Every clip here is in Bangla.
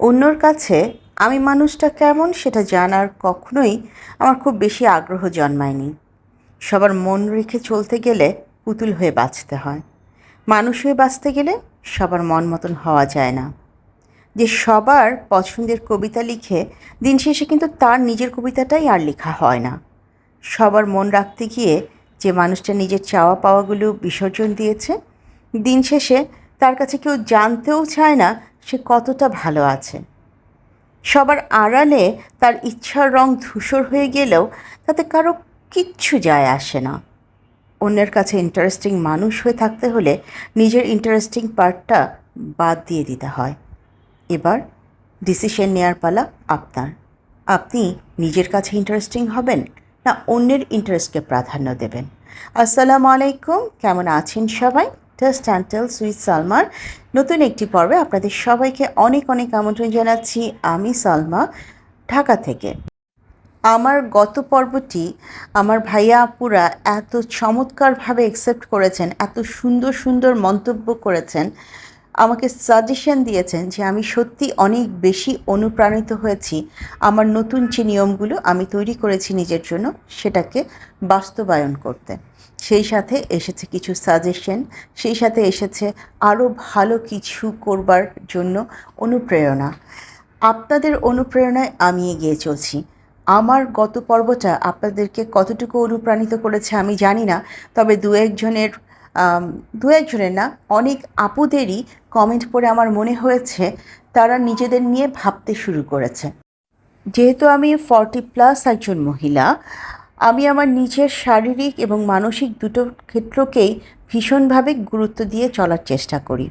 অন্যর কাছে আমি মানুষটা কেমন সেটা জানার কখনোই আমার খুব বেশি আগ্রহ জন্মায়নি। সবার মন রেখে চলতে গেলে পুতুল হয়ে বাঁচতে হয়। মানুষ হয়ে বাঁচতে গেলে সবার মন মতন হওয়া যায় না। যে সবার পছন্দের কবিতা লিখে দিন শেষে কিন্তু তার নিজের কবিতাটাই আর লেখা হয় না। সবার মন রাখতে গিয়ে যে মানুষটা নিজের চাওয়া পাওয়াগুলো বিসর্জন দিয়েছে, দিন শেষে তার কাছে কেউ জানতেও চায় না সে কতটা ভালো আছে। সবার আড়ালে তার ইচ্ছার রং ধূসর হয়ে গেলেও তাতে কারও কিচ্ছু যায় আসে না। অন্যের কাছে ইন্টারেস্টিং মানুষ হয়ে থাকতে হলে নিজের ইন্টারেস্টিং পার্টটা বাদ দিয়ে দিতে হয়। এবার ডিসিশন নেওয়ার পালা আপনার। আপনি নিজের কাছে ইন্টারেস্টিং হবেন না অন্যের ইন্টারেস্টকে প্রাধান্য দেবেন। আসসালামু আলাইকুম, কেমন আছেন সবাই? টেস্ট অ্যান্ড সুইস সালমার নতুন একটি পর্বে আপনাদের সবাইকে অনেক অনেক আমন্ত্রণ জানাচ্ছি। আমি সালমা, ঢাকা থেকে। আমার গত পর্বটি আমার ভাইয়া আপুরা এত চমৎকারভাবে অ্যাকসেপ্ট করেছেন, এত সুন্দর সুন্দর মন্তব্য করেছেন। আমাকে সাজেশন দিয়েছেন যে আমি সত্যি অনেক বেশি অনুপ্রাণিত হয়েছি। আমার নতুন যে নিয়মগুলো আমি তৈরি করেছি নিজের জন্য, সেটাকে বাস্তবায়ন করতে। সেই সাথে এসেছে কিছু সাজেশন সেই সাথে এসেছে আরও ভালো কিছু করবার জন্য অনুপ্রেরণা। আপনাদের অনুপ্রেরণায় আমি এগিয়ে চলছি। আমার গত পর্বটা আপনাদেরকে কতটুকু অনুপ্রাণিত করেছে আমি জানি না, তবে দু একজনের দু একজনের না, অনেক আপুদেরই কমেন্ট পড়ে আমার মনে হয়েছে, তারা নিজেদের নিয়ে ভাবতে শুরু করেছে। যেহেতু আমি ফর্টি প্লাস একজন মহিলা, আমি আমার নিজের শারীরিক এবং মানসিক দুটো ক্ষেত্রকেই ভীষণভাবে গুরুত্ব দিয়ে চলার চেষ্টা করি।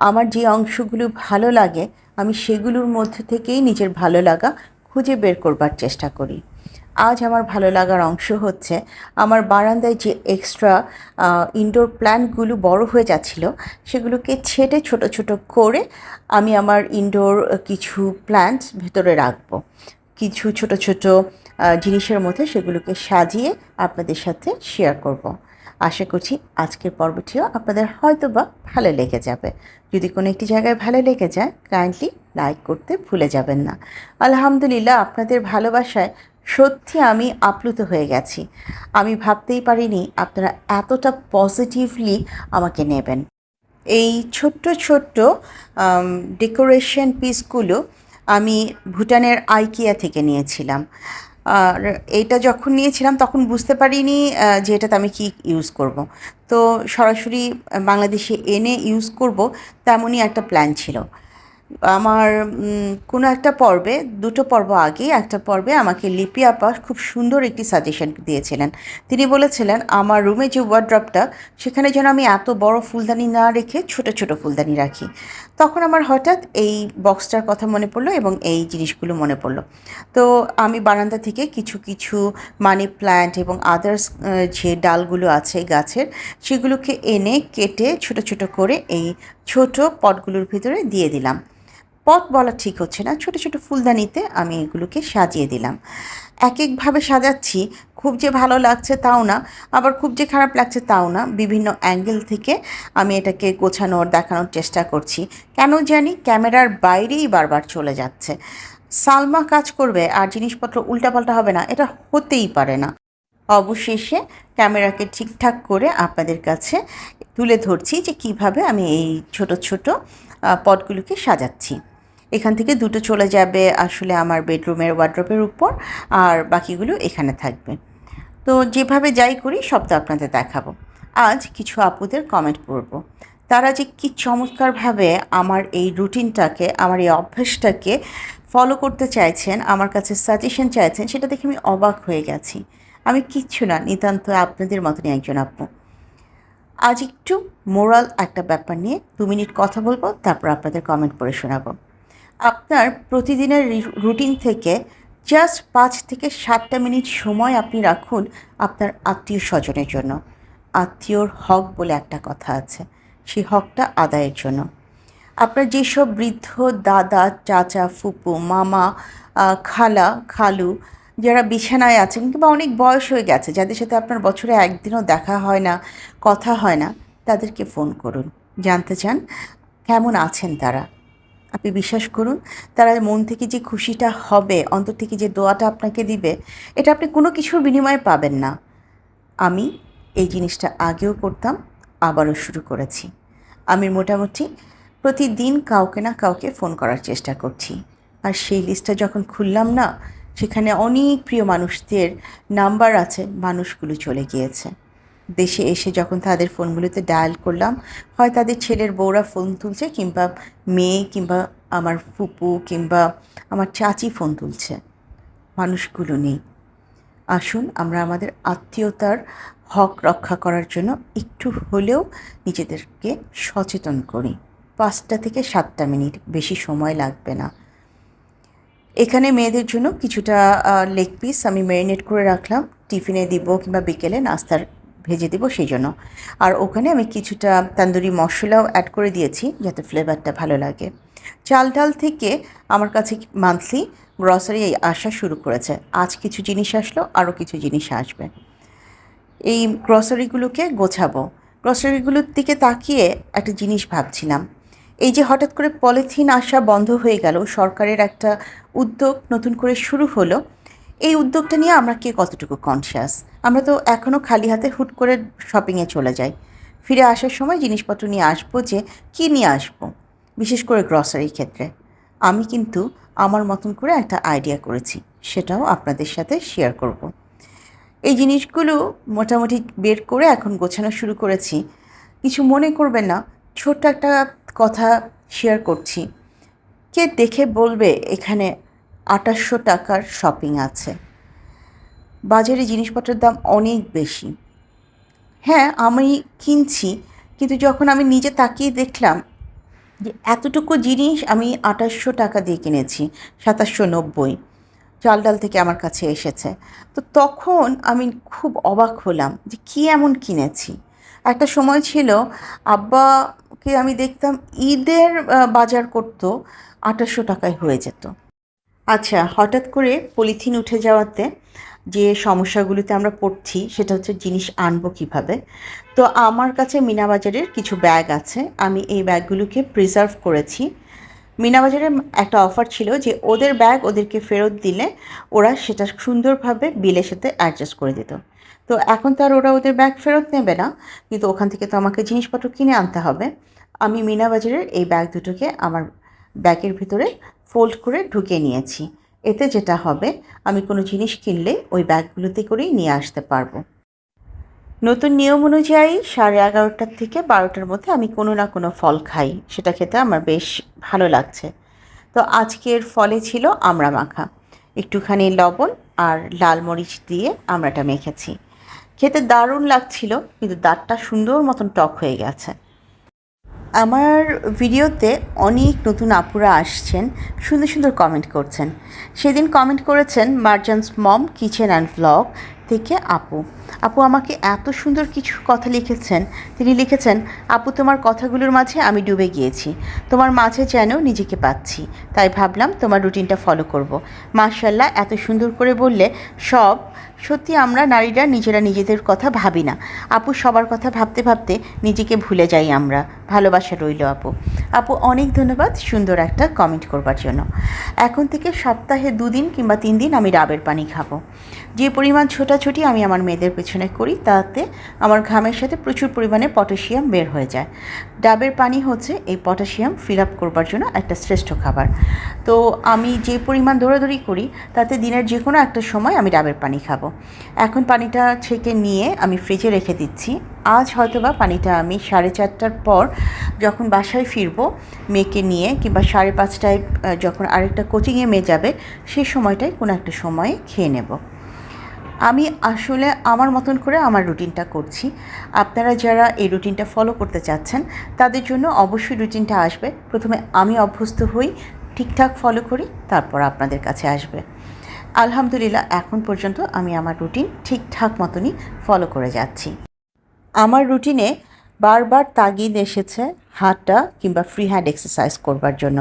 আমার যে অংশগুলো ভালো লাগে, আমি সেগুলোর মধ্যে থেকেই নিজের ভালো লাগা খুঁজে বের করবার চেষ্টা করি। আজ আমার ভালো লাগার অংশ হচ্ছে আমার বারান্দায় যে এক্সট্রা ইনডোর প্ল্যান্টগুলো বড় হয়ে যাচ্ছিল, সেগুলোকে ছেটে ছোট ছোট করে আমি আমার ইনডোর কিছু প্ল্যান্টস ভেতরে রাখব। কিছু ছোট ছোট জিনিসের মধ্যে সেগুলোকে সাজিয়ে আপনাদের সাথে শেয়ার করব। আশা করছি আজকের পর্বটিও আপনাদের হয়তো বা ভালো লেগে যাবে। যদি কোনো একটি জায়গায় ভালো লেগে যায় কাইন্ডলি লাইক করতে ভুলে যাবেন না। আলহামদুলিল্লাহ, আপনাদের ভালোবাসায় সত্যি আমি আপ্লুত হয়ে গেছি। আমি ভাবতেই পারিনি আপনারা এতটা পজিটিভলি আমাকে নেবেন। এই ছোট্ট ছোট্ট ডেকোরেশন পিসগুলো আমি ভুটানের আইকিয়া থেকে নিয়েছিলাম। আর এটা যখন নিয়েছিলাম তখন বুঝতে পারিনি যে এটাতে আমি কি ইউজ করব। তো সরাসরি বাংলাদেশে এনে ইউজ করব, তেমনই একটা প্ল্যান ছিল। আমার কোনো একটা পর্বে, দুটো পর্ব আগে একটা পর্বে আমাকে লিপি আপা খুব সুন্দর একটি সাজেশন দিয়েছিলেন। তিনি বলেছিলেন, আমার রুমে যে ওয়ার্ড্রপটা সেখানে যেন আমি এত বড় ফুলদানি না রেখে ছোট ছোট ফুলদানি রাখি। তখন আমার হঠাৎ এই বক্সটার কথা মনে পড়ল এবং এই জিনিসগুলো মনে পড়ল। তো আমি বারান্দা থেকে কিছু কিছু মানি প্ল্যান্ট এবং আদার্স যে ডালগুলো আছে গাছের, সেগুলোকে এনে কেটে ছোট ছোট করে এই ছোট পটগুলোর ভিতরে দিয়ে দিলাম। পট বলা ঠিক হচ্ছে না। ছোট ছোট ফুলদানিতে আমি এগুলোকে সাজিয়ে দিলাম। এক একভাবে সাজাচ্ছি। খুব যে ভালো লাগছে তাও না, আবার খুব যে খারাপ লাগছে তাও না। বিভিন্ন অ্যাঙ্গেল থেকে আমি এটাকে গোছানোর দেখানোর চেষ্টা করছি। কেন জানি ক্যামেরার বাইরেই বারবার চলে যাচ্ছে। সালমা কাজ করবে আর জিনিসপত্র উল্টাপাল্টা হবে না, এটা হতেই পারে না। অবশেষে ক্যামেরাকে ঠিকঠাক করে আপনাদের কাছে তুলে ধরছি যে কীভাবে আমি এই ছোট ছোট পটগুলোকে সাজাচ্ছি। এখান থেকে দুটো চলে যাবে আসলে আমার বেডরুমের ওয়ার্ড্রপের উপর আর বাকিগুলো এখানে থাকবে। তো যেভাবে যাই করি সব তো আপনাদের দেখাবো। আজ কিছু আপুদের কমেন্ট পড়ব। তারা যে কি চমৎকারভাবে আমার এই রুটিনটাকে, আমার এই অভ্যাসটাকে ফলো করতে চাইছেন, আমার কাছে সাজেশন চাইছেন, সেটা দেখে আমি অবাক হয়ে গেছি। আমি কিচ্ছু না, নিতান্ত আপনাদের মতনই একজন আপু। আজ একটু মোরাল একটা ব্যাপার নিয়ে দু মিনিট কথা বলব, তারপর আপনাদের কমেন্ট পড়ে শোনাবো। আপনার প্রতিদিনের রুটিন থেকে জাস্ট পাঁচ থেকে সাতটা মিনিট সময় আপনি রাখুন আপনার আত্মীয় স্বজনের জন্য। আত্মীয়র হক বলে একটা কথা আছে, সেই হকটা আদায়ের জন্য। আপনার যেসব বৃদ্ধ, দাদা, চাচা, ফুপু, মামা খালা, খালু যারা বিছানায় আছেন কিংবা অনেক বয়স হয়ে গেছে, যাদের সাথে আপনার বছরে একদিনও দেখা হয় না, কথা হয় না, তাদেরকে ফোন করুন। জানতে চান কেমন আছেন তারা? আপনি বিশ্বাস করুন, তারা মন থেকে যে খুশিটা হবে, অন্তর থেকে যে দোয়াটা আপনাকে দিবে, এটা আপনি কোনো কিছুর বিনিময়ে পাবেন না। আমি এই জিনিসটা আগেও করতাম, আবারও শুরু করেছি। আমি মোটামুটি প্রতিদিন কাউকে না কাউকে ফোন করার চেষ্টা করছি। আর সেই লিস্টটা যখন খুললাম না, সেখানে অনেক প্রিয় মানুষদের নাম্বার আছে, মানুষগুলো চলে গিয়েছে। দেশে এসে যখন তাদের ফোনগুলোতে ডায়াল করলাম, হয় তাদের ছেলের বউরা ফোন তুলছে কিংবা মেয়ে কিংবা আমার ফুপু কিংবা আমার চাচি ফোন তুলছে। মানুষগুলো নেই। আসুন আমরা আমাদের আত্মীয়তার হক রক্ষা করার জন্য একটু হলেও নিজেদেরকে সচেতন করি। পাঁচটা থেকে সাতটা মিনিট বেশি সময় লাগবে না। এখানে মেয়েদের জন্য কিছুটা লেগ পিস আমি ম্যারিনেট করে রাখলাম। টিফিনে দিব কিংবা বিকেলে নাস্তার ভেজে দিব সেই জন্য। আর ওখানে আমি কিছুটা তান্দুরি মশলাও অ্যাড করে দিয়েছি যাতে ফ্লেভারটা ভালো লাগে। চাল ডাল থেকে আমার কাছে মান্থলি গ্রসারি এই আসা শুরু করেছে। আজ কিছু জিনিস আসলো, আরও কিছু জিনিস আসবে। এই গ্রসারিগুলোকে গোছাবো। গ্রসারিগুলোর দিকে তাকিয়ে একটা জিনিস ভাবছিলাম। এই যে হঠাৎ করে পলিথিন আসা বন্ধ হয়ে গেল, সরকারের একটা উদ্যোগ নতুন করে শুরু হলো। এই উদ্যোগটা নিয়ে আমরা কে কতটুকু কনসিয়াস আমরা তো এখনও খালি হাতে হুট করে শপিংয়ে চলে যাই। ফিরে আসার সময় জিনিসপত্র নিয়ে আসব যে, কী নিয়ে আসব? বিশেষ করে গ্রসারির ক্ষেত্রে। আমি কিন্তু আমার মতন করে একটা আইডিয়া করেছি, সেটাও আপনাদের সাথে শেয়ার করব। এই জিনিসগুলো মোটামুটি বের করে এখন গোছানো শুরু করেছি। কিছু মনে করবেন না, ছোট্ট একটা কথা শেয়ার করছি। কে দেখে বলবে এখানে আটাশশো টাকার শপিং আছে। বাজারে জিনিসপত্রের দাম অনেক বেশি। হ্যাঁ আমি কিনছি, কিন্তু যখন আমি নিজে তাকিয়ে দেখলাম যে এতটুকু জিনিস আমি আঠাশশো টাকা দিয়ে কিনেছি, সাতাশশো নব্বই, চাল ডাল থেকে আমার কাছে এসেছে, তো তখন আমি খুব অবাক হলাম যে কী এমন কিনেছি। একটা সময় ছিল, আব্বাকে আমি দেখতাম ঈদের বাজার করতো, আঠাশশো টাকায় হয়ে যেত। আচ্ছা হঠাৎ করে পলিথিন উঠে যাওয়াতে যে সমস্যাগুলিতে আমরা পড়ছি, সেটা হচ্ছে জিনিস আনব কীভাবে? তো আমার কাছে মিনাবাজারের কিছু ব্যাগ আছে, আমি এই ব্যাগগুলোকে প্রিজার্ভ করেছি। মিনাবাজারে একটা অফার ছিল যে ওদের ব্যাগ ওদেরকে ফেরত দিলে ওরা সেটা সুন্দরভাবে বিলের সাথে অ্যাডজাস্ট করে দিত। তো এখন তো আর ওরা ওদের ব্যাগ ফেরত নেবে না, কিন্তু ওখান থেকে তো আমাকে জিনিসপত্র কিনে আনতে হবে। আমি মিনাবাজারের এই ব্যাগ দুটোকে আমার ব্যাগের ভিতরে ফোল্ড করে ঢুকিয়ে নিয়েছি। এতে যেটা হবে, আমি কোনো জিনিস কিনলে ওই ব্যাগগুলোতে করেই নিয়ে আসতে পারব। নতুন নিয়ম অনুযায়ী সাড়ে এগারোটার থেকে বারোটার মধ্যে আমি কোনো না কোনো ফল খাই। সেটা খেতে আমার বেশ ভালো লাগছে। তো আজকের ফলে ছিল আমড়া মাখা। একটুখানি লবণ আর লাল মরিচ দিয়ে আমড়াটা মেখেছি। খেতে দারুণ লাগছিল, কিন্তু দাঁতটা সুন্দর মতন টক হয়ে গেছে। আমার ভিডিওতে অনেক নতুন আপুরা আসছেন, সুন্দর সুন্দর কমেন্ট করছেন। সেদিন কমেন্ট করেছেন Marjan's mom, kitchen and vlog থেকে আপু। আপু আমাকে এত সুন্দর কিছু কথা লিখেছেন। তিনি লিখেছেন, আপু, তোমার কথাগুলোর মাঝে আমি ডুবে গিয়েছি। তোমার মাঝে যেন নিজেকে পাচ্ছি। তাই ভাবলাম তোমার রুটিনটা ফলো করব। মার্শাল্লাহ এত সুন্দর করে বললে সব। সত্যি আমরা নারীরা নিজেরা নিজেদের কথা ভাবি না। আপু, সবার কথা ভাবতে ভাবতে নিজেকে ভুলে যাই আমরা। ভালোবাসা রইল আপু। আপু, অনেক ধন্যবাদ সুন্দর একটা কমেন্ট করবার জন্য। এখন থেকে সপ্তাহে দুদিন কিংবা তিন দিন আমি ডাবের পানি খাব। যে পরিমাণ ছোটাছুটি আমি আমার মেয়েদের পেছনে করি, তাতে আমার ঘামের সাথে প্রচুর পরিমাণে পটাশিয়াম বের হয়ে যায়। ডাবের পানি হচ্ছে এই পটাশিয়াম ফিল আপ করবার জন্য একটা শ্রেষ্ঠ খাবার। তো আমি যে পরিমাণ দৌড়াদৌড়ি করি, তাতে দিনের যে কোনো একটা সময় আমি ডাবের পানি খাব। এখন পানিটা ছেঁকে নিয়ে আমি ফ্রিজে রেখে দিচ্ছি। আজ হয়তোবা পানিটা আমি সাড়ে চারটার পর যখন বাসায় ফিরবো, মেয়েকে নিয়ে কিংবা সাড়ে পাঁচটায় যখন আরেকটা কোচিংয়ে মেয়ে যাবে সেই সময়টায় কোনো একটা সময়ে খেয়ে নেব। আমি আসলে আমার মতন করে আমার রুটিনটা করছি। আপনারা যারা এই রুটিনটা ফলো করতে চাচ্ছেন, তাদের জন্য অবশ্যই রুটিনটা আসবে। প্রথমে আমি অভ্যস্ত হই, ঠিকঠাক ফলো করি, তারপর আপনাদের কাছে আসবে। আলহামদুলিল্লাহ, এখন পর্যন্ত আমি আমার রুটিন ঠিকঠাক মতনই ফলো করে যাচ্ছি। আমার রুটিনে বারবার তাগিদ এসেছে হাঁটা কিংবা ফ্রি হ্যান্ড এক্সারসাইজ করবার জন্য।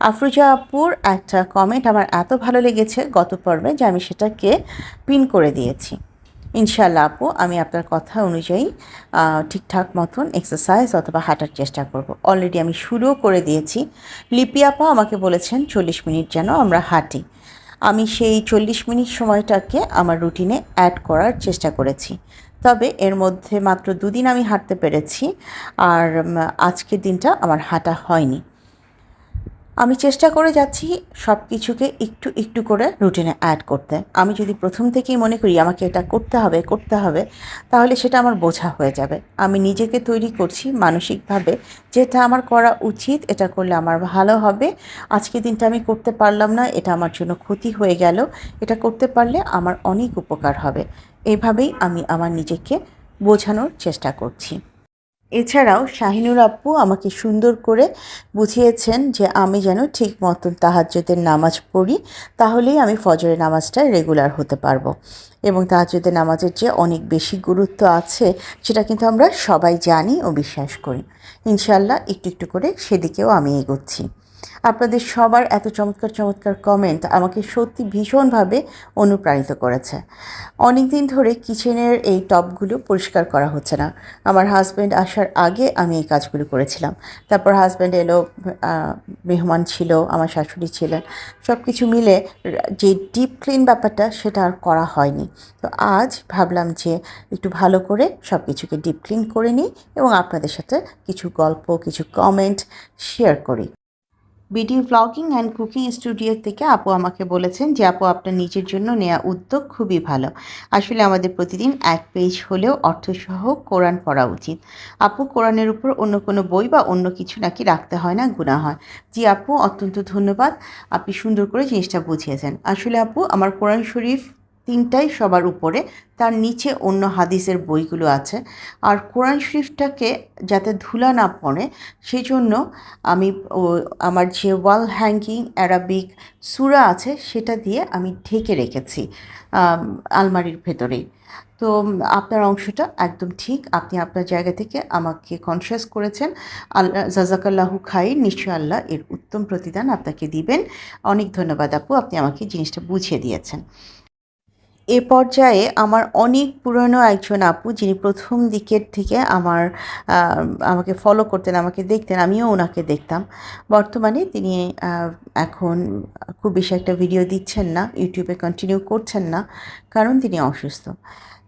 আফরুজা আপুর একটা কমেন্ট আমার এত ভালো লেগেছে গত পর্বে যে আমি সেটাকে পিন করে দিয়েছি। ইনশাল্লাহ আপু, আমি আপনার কথা অনুযায়ী ঠিকঠাক মতন এক্সারসাইজ অথবা হাঁটার চেষ্টা করব। অলরেডি আমি শুরুও করে দিয়েছি। লিপি আপা আমাকে বলেছেন, চল্লিশ মিনিট যেন আমরা হাঁটি। আমি সেই চল্লিশ মিনিট সময়টাকে আমার রুটিনে অ্যাড করার চেষ্টা করেছি। তবে এর মধ্যে মাত্র দুদিন আমি হাঁটতে পেরেছি, আর আজকের দিনটা আমার হাঁটা হয়নি। আমি চেষ্টা করে যাচ্ছি সব কিছুকে একটু একটু করে রুটিনে অ্যাড করতে। আমি যদি প্রথম থেকেই মনে করি আমাকে এটা করতে হবে করতে হবে, তাহলে সেটা আমার বোঝা হয়ে যাবে। আমি নিজেকে তৈরি করছি মানসিকভাবে, যেটা আমার করা উচিত, এটা করলে আমার ভালো হবে। আজকে দিনটা আমি করতে পারলাম না, এটা আমার জন্য ক্ষতি হয়ে গেল। এটা করতে পারলে আমার অনেক উপকার হবে। এইভাবেই আমি আমার নিজেকে বোঝানোর চেষ্টা করছি। এছাড়াও শাহিনুর আপু আমাকে সুন্দর করে বুঝিয়েছেন যে আমি যেন ঠিক মতন তাহাজ্যদের নামাজ পড়ি, তাহলেই আমি ফজরের নামাজটা রেগুলার হতে পারব। এবং তাহাজ্যদের নামাজের যে অনেক বেশি গুরুত্ব আছে, সেটা কিন্তু আমরা সবাই জানি ও বিশ্বাস করি। ইনশাল্লাহ একটু একটু করে সেদিকেও আমি এগোচ্ছি। আপনাদের সবার এত চমৎকার চমৎকার কমেন্ট আমাকে সত্যি ভীষণভাবে অনুপ্রাণিত করেছে। অনেক দিন ধরে কিচেনের এই টবগুলো পরিষ্কার করা হচ্ছে না। আমার হাজব্যান্ড আসার আগে আমি এই কাজগুলো করেছিলাম। তারপর হাজব্যান্ড এলো মেহমান ছিল, আমার শাশুড়ি ছিলেন। সব কিছু মিলে যে ডিপ ক্লিন ব্যাপারটা সেটা আর করা হয়নি। তো আজ ভাবলাম যে একটু ভালো করে সব কিছুকে ডিপ ক্লিন করে নিই এবং আপনাদের সাথে কিছু গল্প, কিছু কমেন্ট শেয়ার করি। Video blogging and cooking studio থেকে আপু আমাকে বলেছেন যে, আপু, আপনার নিজের জন্য নেওয়া উদ্যোগ খুবই ভালো। আসলে আমাদের প্রতিদিন এক পেজ হলেও অর্থসহ কোরআন পড়া উচিত। আপু, কোরআনের উপর অন্য কোনো বই বা অন্য কিছু নাকি রাখতে হয় না? গুণা হয় জি আপু, অত্যন্ত ধন্যবাদ। আপনি সুন্দর করে জিনিসটা বুঝিয়েছেন। আসলে আপু, আমার কোরআন শরীফ তিনটাই সবার উপরে, তার নিচে অন্য হাদিসের বইগুলো আছে। আর কোরআন শরীফটাকে যাতে ধুলা না পড়ে সেই জন্য আমি আমার যে ওয়াল হ্যাঙ্গিং অ্যারাবিক সুরা আছে, সেটা দিয়ে আমি ঢেকে রেখেছি আলমারির ভেতরেই। তো আপনার অংশটা একদম ঠিক, আপনি আপনার জায়গা থেকে আমাকে কনসিয়াস করেছেন। আল্লাহ জাজাকাল্লাহু খাই নিশ্চয় আল্লাহ এর উত্তম প্রতিদান আপনাকে দিবেন। অনেক ধন্যবাদ আপু, আপনি আমাকে জিনিসটা বুঝিয়ে দিয়েছেন। এ পর্যায়ে আমার অনেক পুরনো একজন আপু, যিনি প্রথম দিকের থেকে আমার আমাকে ফলো করতেন, আমাকে দেখতেন, আমিও ওনাকে দেখতাম। বর্তমানে তিনি এখন খুব বেশি একটা ভিডিও দিচ্ছেন না ইউটিউবে কন্টিনিউ করছেন না, কারণ তিনি অসুস্থ।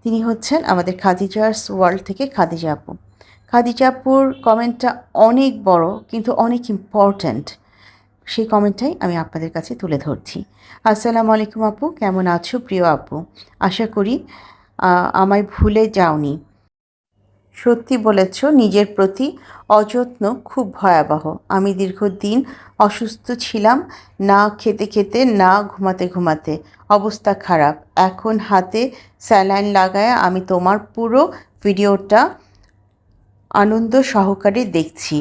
তিনি হচ্ছেন আমাদের খাদিজার্স ওয়ার্ল্ড থেকে খাদিজা আপু। খাদিজা আপুর কমেন্টটা অনেক বড়, কিন্তু অনেক ইম্পর্ট্যান্ট সেই কমেন্টটাই আমি আপনাদের কাছে তুলে ধরছি। আসসালামু আলাইকুম আপু, কেমন আছো? প্রিয় আপু, আশা করি আমায় ভুলে যাওনি। সত্যি বলেছ, নিজের প্রতি অযত্ন খুব ভয়াবহ। আমি দীর্ঘদিন অসুস্থ ছিলাম, না খেতে খেতে, না ঘুমাতে ঘুমাতে। অবস্থা খারাপ। এখন হাতে স্যালাইন লাগায় আমি তোমার পুরো ভিডিওটা আনন্দ সহকারে দেখছি।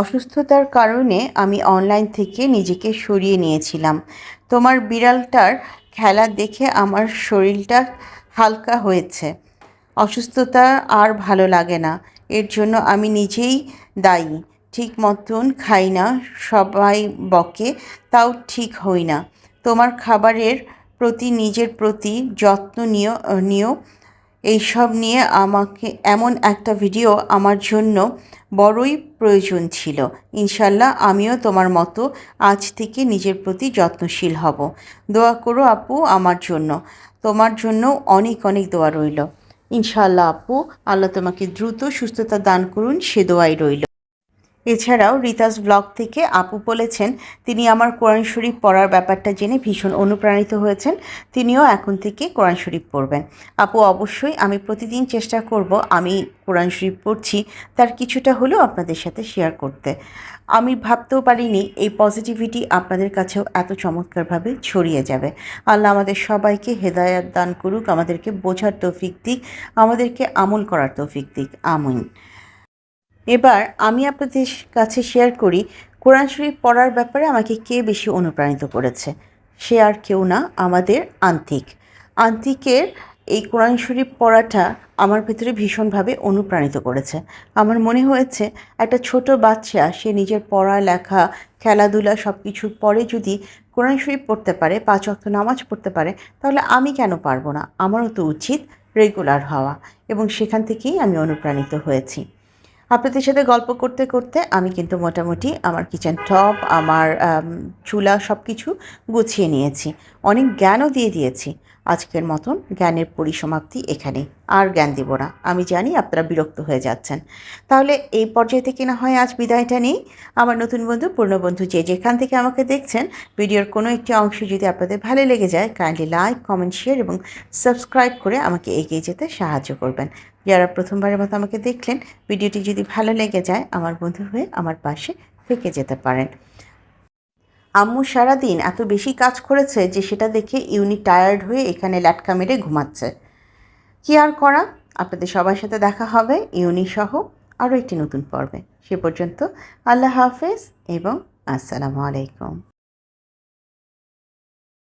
অসুস্থতার কারণে আমি অনলাইন থেকে নিজেকে সরিয়ে নিয়েছিলাম। তোমার বিড়ালটার খেলা দেখে আমার শরীরটা হালকা হয়েছে। অসুস্থতা আর ভালো লাগে না। এর জন্য আমি নিজেই দায়ী। ঠিক মতন খাই না, সবাই বকে, তাও ঠিক হই না। তোমার খাবারের প্রতি, নিজের প্রতি যত্ন নিও নিও। এইসব নিয়ে আমাকে এমন একটা ভিডিও আমার জন্য বড়ই প্রয়োজন ছিল। ইনশাল্লাহ আমিও তোমার মতো আজ থেকে নিজের প্রতি যত্নশীল হব। দোয়া করো আপু আমার জন্য। তোমার জন্য অনেক অনেক দোয়া রইল। ইনশাল্লাহ আপু, আল্লাহ তোমাকে দ্রুত সুস্থতা দান করুন, সে দোয়াই রইল। এছাড়াও রিতাস ব্লগ থেকে আপু বলেছেন, তিনি আমার কোরআন শরীফ পড়ার ব্যাপারটা জেনে ভীষণ অনুপ্রাণিত হয়েছেন। তিনিও এখন থেকে কোরআন শরীফ পড়বেন। আপু, অবশ্যই আমি প্রতিদিন চেষ্টা করব আমি কোরআন শরীফ পড়ছি। তার কিছুটা হলেও আপনাদের সাথে শেয়ার করতে। আমি ভাবতেও পারিনি এই পজিটিভিটি আপনাদের কাছেও এত চমৎকারভাবে ছড়িয়ে যাবে। আল্লাহ আমাদের সবাইকে হেদায়াত দান করুক, আমাদেরকে বোঝার তৌফিক দিক, আমাদেরকে আমল করার তৌফিক দিক। আমিন। এবার আমি আপনাদের কাছে শেয়ার করি, কোরআন শরীফ পড়ার ব্যাপারে আমাকে কে বেশি অনুপ্রাণিত করেছে। সে আর কেউ না, আমাদের আন্তিক। আন্তিকের এই কোরআন শরীফ পড়াটা আমার ভিতরে ভীষণভাবে অনুপ্রাণিত করেছে। আমার মনে হয়েছে, একটা ছোট বাচ্চা, সে নিজের পড়া লেখা খেলাধুলা সব কিছুর পরে যদি কোরআন শরীফ পড়তে পারে, পাঁচ অক্ত নামাজ পড়তে পারে, তাহলে আমি কেন পারব না? আমারও তো উচিত রেগুলার হওয়া এবং সেখান থেকেই আমি অনুপ্রাণিত হয়েছি। আপনাদের সাথে গল্প করতে করতে আমি কিন্তু মোটামুটি আমার কিচেন টপ আমার চুলা সব কিছু গুছিয়ে নিয়েছি। অনেক জ্ঞানও দিয়ে দিয়েছি। আজকের মতন জ্ঞানের পরিসমাপ্তি এখানে। আর জ্ঞান দিব না। আমি জানি আপনারা বিরক্ত হয়ে যাচ্ছেন। তাহলে এই পর্যায়ে থেকে না হয় আজ বিদায়টা নেই। আমার নতুন বন্ধু পুরনো বন্ধু যে যেখান থেকে আমাকে দেখছেন, ভিডিওর কোনো একটি অংশ যদি আপনাদের ভালো লেগে যায় কাইন্ডলি লাইক কমেন্ট শেয়ার এবং সাবস্ক্রাইব করে আমাকে এগিয়ে যেতে সাহায্য করবেন। যারা প্রথমবারের মতো আমাকে দেখলেন, ভিডিওটি যদি ভালো লেগে যায়, আমার বন্ধু হয়ে আমার পাশে থেকে যেতে পারেন। আম্মু সারাদিন এত বেশি কাজ করেছে যে সেটা দেখে ইউনি টায়ার্ড হয়ে এখানে ল্যাটকা মেরে ঘুমাচ্ছে। কি আর করা? আপনাদের সবার সাথে দেখা হবে, ইউনি সহ আরও একটি নতুন পর্বে। সে পর্যন্ত আল্লাহ হাফেজ এবং আসসালামু আলাইকুম।